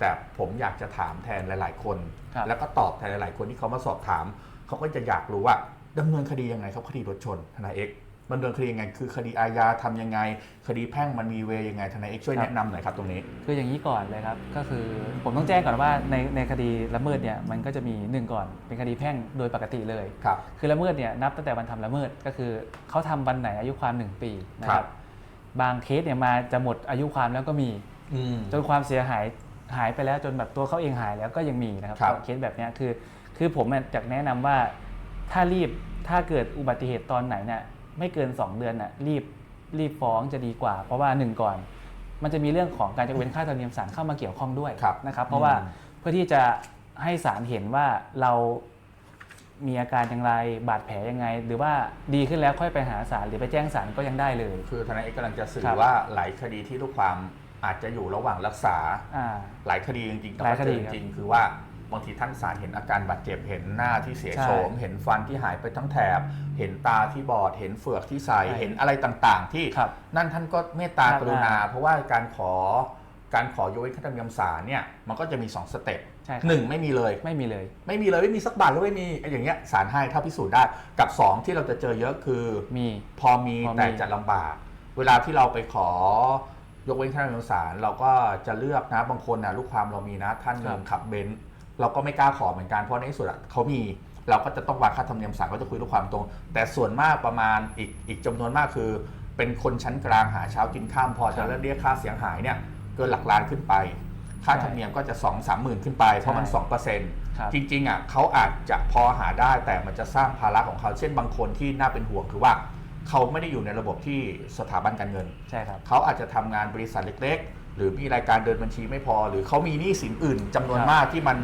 แต่ผมอยากจะถามแทนหลาย ๆ คน ครับ แล้วก็ตอบแทนหลาย ๆ คนที่เขามาสอบถาม เขาก็จะอยากรู้ว่าดำเนินคดียังไงครับคดีรถชนทนายเอกดำเนินคดียังไง คือคดีอาญาทำยังไง คดีแพ่งมันมีเวย์ยังไงทนายเอกช่วยแนะนำหน่อยครับตรงนี้ คืออย่างนี้ก่อนเลยครับก็คือผมต้องแจ้งก่อนว่าในในคดีละเมิดเนี่ยมันก็จะมีหนึ่งก่อนเป็นคดีแพ่งโดยปกติเลย ครับ คือละเมิดเนี่ยนับตั้งแต่วันทำละเมิดก็คือเขาทำวันไหนอายุความ 1 ปีนะคครัรับ บ บางเคสเนี่ยมาจะหมดอายุความแล้วก็มีอืมจนความเสียหาย หายไปแล้วจนแบบตัวเขาเองหายแล้วก็ยังมีนะครับครับเคสแบบเนี้ยคือ คือผมเนี่ยอยากแนะนำว่าถ้ารีบถ้าเกิดอุบัติเหตุตอนไหนเนี่ยไม่เกิน 2 เดือนน่ะรีบรีบฟ้องจะดีกว่า เพราะว่าหนึ่งก่อน มันจะมีเรื่องของการจะเว้นค่าธรรมเนียมศาลเข้ามาเกี่ยวข้องด้วยครับนะครับเพราะว่าอืม เพื่อที่จะให้ศาลเห็นว่าเรา มีอาการอย่างไรบาดแผลยังไง หรือว่าดีขึ้นแล้วค่อยไปหาศาลหรือไปแจ้งศาลก็ยังได้เลย คือทนายเอกกำลังจะสื่อครับว่าหลายคดีที่ลูกความ อาจจะอยู่ระหว่างรักษาอ่า หลายคดีจริงๆแต่หลายว่าคเจดีอครับจริงๆคือว่าบางทีท่านศาลเห็นอาการบาดเจ็บเห็นหน้าที่เสียใช่โฉมเห็นฟันที่หายไปทั้งแถบ เห็นตาที่บอด เห็นเฟือกที่ใสใช่เห็นอะไรต่างๆ ที่ครับนั่นท่านก็เมตตาครับกรุณา เพราะว่าการขอการขอยกเว้นค่าธรรมเนียมศาลเนี่ยมันก็จะมีสองสเต็ปใช่ครับ หนึ่งไม่มีเลย ไม่มีเลย ไม่มีเลยไม่มีสักบาทหรือไม่มีไอ้อย่างเงี้ยศาลให้ถ้าพิสูจน์ได้กับสองที่เราจะเจอเยอะคือมี พอมีพอมีแต่จะลำบาก เวลาที่เราไปขอ ยกเว้นค่าธรรมเนียมศาลเราก็จะเลือกนะบางคนนะลูกความเรามีนะท่านหนึ่งขับเบนซ์เราก็ไม่กล้าขอเหมือนกันเพราะในที่สุดอะเขามีเราก็จะต้องวางค่าธรรมเนียมศาลก็จะคุยลูกความตรง แต่ส่วนมากประมาณอีกอีกจำนวนมากคือ เป็นคนชั้นกลางหาเช้ากินข้ามพอจะเรียกค่าเสียหายเนี่ยเกินหลักล้านขึ้นไป ค่าธรรมเนียมก็จะ2องสามหมื่นขึ้นไปเพราะมัน2%เปอร์เซ็นต์ครับจริงๆอะเขาอาจจะพอหาได้แต่มันจะสร้างภาระของเขาเช่นบางคนที่น่าเป็นห่วงคือว่า เขาไม่ได้อยู่ในระบบที่สถาบันการเงิน ใช่ครับ เขาอาจจะทำงานบริษัทเล็ก ๆ หรือมีรายการเดินบัญชีไม่พอ หรือเขามีหนี้สินอื่นจำนวนครับมากที่มัน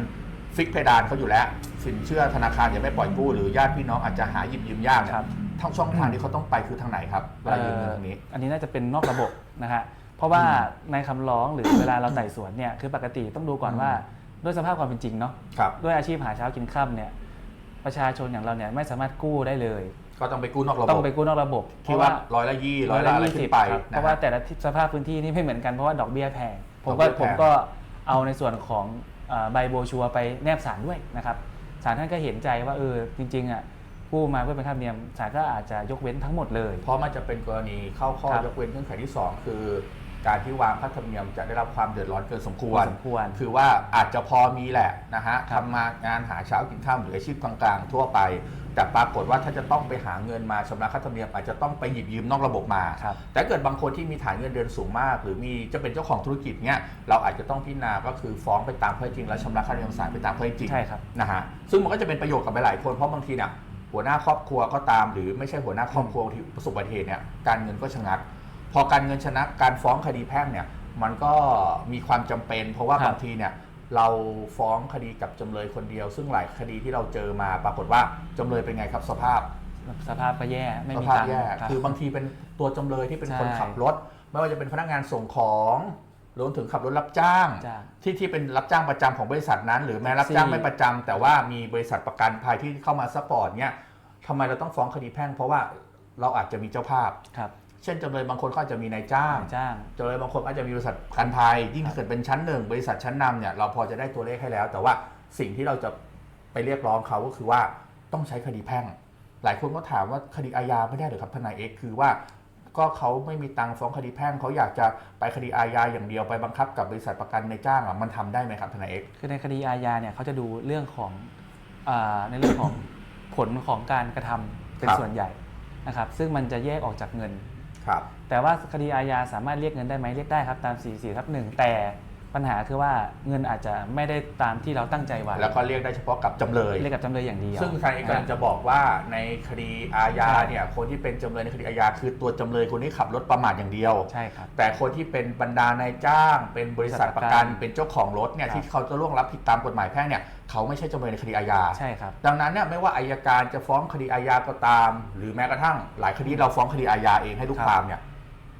ฟิกเพดานเขาอยู่แล้ว สินเชื่อธนาคารยังไม่ปล่อยกู้หรือญาติพี่น้องอาจจะหาหยิบยืมยากเนี่ยครับ ทั้งช่องทางที่เขาต้องไปคือทางไหนครับเวลายืมเงินทางนี้ เอ่ออันนี้น่าจะเป็นนอกระบบนะฮะ เพราะว่าในคำร้องหรือ เวลาเราไต่สวนเนี่ย คือปกติต้องดูก่อนอืมว่า ด้วยสภาพความเป็นจริงเนาะ ครับ ด้วยอาชีพหาเช้ากินค่ำเนี่ย ประชาชนอย่างเราเนี่ยไม่สามารถกู้ได้เลย ก็ต้องไปกู้นอกระบบต้องไปกู้นอกระบบที่ว่าร้อยละยี่ร้อยละอะไรขึ้นไปครับเพนะราะคว่ารับแต่ละที่สภาพพื้นที่นี่ไม่เหมือนกันเพราะว่าดอกเบี้ยแพงผมดก็อกเบี้ยแพง ผมก็เอาในส่วนของเอ่อใบโบรชัวร์ไปแนบสารด้วยนะครับศาลท่านก็เห็นใจว่าเออจริงๆอะกู้มาเพื่อเป็นค่าธรรมเนียมศาลก็อาจจะยกเว้นทั้งหมดเลย เพราะมันจะเป็นกรณีเข้าข้อครับยกเว้นเงื่อนไขที่ 2 คือ การที่วางค่าธรรมเนียมจะได้รับความเดือดร้อนเกินสมควร สมควร คือว่าอาจจะพอมีแหละนะฮะครับทำมางานหาเช้ากินข้ามหรืออาชีพกลางๆ ทั่วไป แต่ปรากฏว่าถ้าจะต้องไปหาเงินมาชำระค่าธรรมเนียมอาจจะต้องไปหยิบยืมนอกระบบมา ครับแต่เกิดบางคนที่มีฐานเงินเดือนสูงมาก หรือมีจะเป็นเจ้าของธุรกิจเนี้ยเราอาจจะต้องพิจารณาก็คือฟ้องไปตามข้อเท็จจริงและชำระค่าธรรมเนียมศาลไปตามข้อเท็จจริงใช่ครับ นะฮะซึ่งมันก็จะเป็นประโยชน์กับหลายๆคนเพราะบางทีเนี่ยหัวหน้าครอบครัวก็ตาม หรือไม่ใช่หัวหน้าครอบครัวที่ประสบอุบัติเหตุเนี่ยการเงินก็ชะงัก พอการเงินชนะการฟ้องคดีแพ่งเนี่ยมันก็มีความจำเป็น เพราะว่าครับบางทีเนี่ยเราฟ้องคดีกับจำเลยคนเดียว ซึ่งหลายคดีที่เราเจอมาปรากฏว่าจำเลยเป็นไงครับสภาพ สภาพก็แย่ไม่สมีภาพตังค์แย่รับ คือบางทีเป็นตัวจำเลยที่เป็นคนใช่ขับรถ ไม่ว่าจะเป็นพนักงานส่งของรวมถึงขับรถรับจ้าง จ้างที่ที่เป็นรับจ้างประจำของบริษัทนั้น หรือแม้รับจ้างไม่ประจำแต่ว่ามีบริษัทประกันภัยที่เข้ามาซัพพอร์ตเนี่ยทำไมเราต้องฟ้องคดีแพ่ง เพราะว่าเราอาจจะมีเจ้าภาพ ครับ เช่นจำเลยบางคนก็อาจจะมีนายจ้างจ้างจำเลยบางคนอาจจะมีบริษัทประกันภัยยิ่งถ้าเกิดเป็นชั้นหนึ่งบริษัทชั้นนำเนี่ยเราพอจะได้ตัวเลขให้แล้ว แต่ว่าสิ่งที่เราจะไปเรียกร้องเขาก็คือว่าต้องใช้คดีแพ่ง หลายคนก็ถามว่าคดีอาญาไม่ได้เหรือครับทนายเอกคือว่าก็เขาไม่มีตังค์ฟ้องคดีแพ่งเขาอยากจะไปคดีอาญาอย่างเดียวไปบังคับกับบริษัทประกันในจ้างอะมันทำได้ไหมครับทนายเอกคือในคดีอาญาเนี่ยเขาจะดูเรื่องของอาในเรื่องของผลของการกระทำเป็นครับส่วนใหญ่นะครับ ซึ่งมันจะแยกออกจากเงิน ครับ แต่ว่าคดีอาญาสามารถเรียกเงินได้ไหมเรียกได้ครับตาม 44ทับหนึ่งแต่ ปัญหาคือว่าเงินอาจจะไม่ได้ตามที่เราตั้งใจไว้แล้วก็เรียกได้เฉพาะกับจำเลย เรียกกับจำเลยอย่างเดียวซึ่งทนายเอกกำลังจะบอกว่าในคดีอาญาใช่เนี่ยคนที่เป็นจำเลยในคดีอาญาคือตัวจำเลยคนที่ขับรถประมาทอย่างเดียวใช่ครับแต่คนที่เป็นบรรดานายจ้าง เป็นบริษัทประกันบริษัทประกันเป็นเจ้าของรถเนี่ยครับที่เขาจะล่วงรับผิดตามกฎหมายแพ่งเนี่ยเขาไม่ใช่จำเลยในคดีอาญาใช่ครับดังนั้นเนี่ยไม่ว่าอายการจะฟ้องคดีอาญาก็ตาม หรือแม้กระทั่งหลายคดีเราฟ้องคดีอาญาเองให้ลูกครับความเนี่ย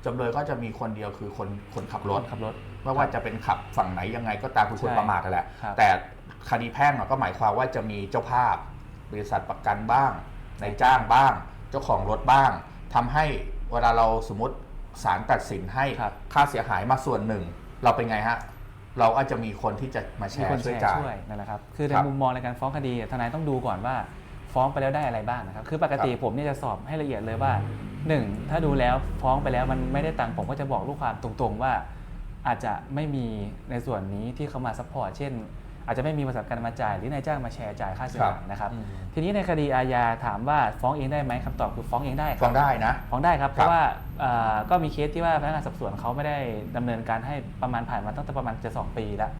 จำเลยก็จะมีคนเดียวคือคนคนขับรถ ขับรถ ไม่ว่าจะเป็นขับฝั่งไหนยังไงก็ตามคือคนใช่ประมาทนั่นแหละ ครับแต่คดีแพ่งอะก็หมายความว่าจะมีเจ้าภาพ บริษัทประกันบ้างนายจ้างบ้าง เจ้าของรถบ้างทำให้เวลาเราสมมติศาลตัดสินให้ครับ ค่าเสียหายมาส่วนหนึ่ง เราเป็นไงฮะ เราก็จะมีคนที่จะมาแชมีร์คนช่วยแชร์จ่าย ช่วยนั่นแหละครับคือในครับมุมมองในการฟ้องคดีทนายต้องดูก่อนว่าฟ้องไปแล้วได้อะไรบ้างนะครับคือปกติครับผมเนี่ยจะสอบให้ละเอียดเลยว่า หนึ่งถ้าดูแล้วฟ้องไปแล้วมันไม่ได้ตังค์ผมก็จะบอกลูกความตรงๆว่า อาจจะไม่มีในส่วนนี้ที่เขามาซัพพอร์ตเช่น อาจจะไม่มีบริษัทการมาจ่ายหรือนายจ้างมาแชร์จ่ายค่าเสียหายนะครับอืมทีนี้ในคดีอาญาถามว่าฟ้องเองได้ไหมคำตอบคือฟ้องเองได้ครับฟ้องได้นะฟ้องได้ครับเพครับราะว่าเอ่อก็มีเคสที่ว่าพนักงานสอบสวนเขาไม่ได้ดำเนินการให้ประมาณผ่านมาตั้งแต่ประมาณจะสองปีแล้ว